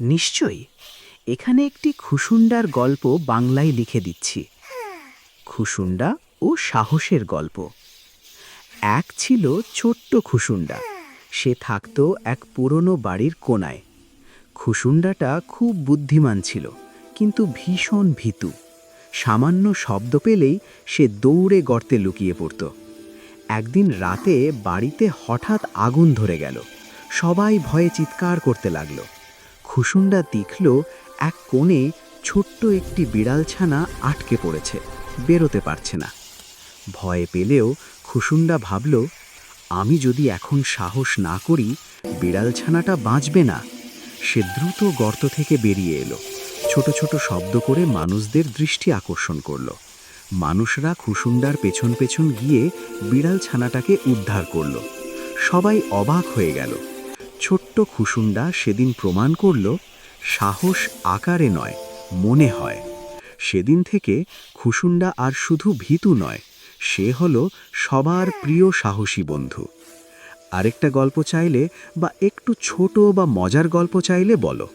নিশ্চয়ই। এখানে একটি খুশুন্ডার গল্প বাংলায় লিখে দিচ্ছি। খুশুন্ডা ও সাহসের গল্প। এক ছিল ছোট্ট খুশুন্ডা। সে থাকত এক পুরনো বাড়ির কোনায়। খুশুন্ডাটা খুব বুদ্ধিমান ছিল, কিন্তু ভীষণ ভীতু। সামান্য শব্দ পেলেই সে দৌড়ে গর্তে লুকিয়ে পড়ত। একদিন রাতে বাড়িতে হঠাৎ আগুন ধরে গেল। সবাই ভয়ে চিৎকার করতে লাগল। খুশুন্ডা দেখল এক কোণে ছোট্ট একটি বিড়ালছানা আটকে পড়েছে, বেরোতে পারছে না। ভয় পেলেও খুশুন্ডা ভাবল, আমি যদি এখন সাহস না করি, বিড়ালছানাটা বাঁচবে না। সে দ্রুত গর্ত থেকে বেরিয়ে এলো। ছোট ছোট শব্দ করে মানুষদের দৃষ্টি আকর্ষণ করল। মানুষরা খুশুন্ডার পেছন পেছন গিয়ে বিড়াল ছানাটাকে উদ্ধার করল। সবাই অবাক হয়ে গেল। ছোট্ট খুশুন্ডা সেদিন প্রমাণ করল, সাহস আকারে নয়, মনে হয়। সেদিন থেকে খুশুন্ডা আর শুধু ভীতু নয়, সে হল সবার প্রিয় সাহসী বন্ধু। আরেকটা গল্প চাইলে বা একটু ছোট বা মজার গল্প চাইলে বলো।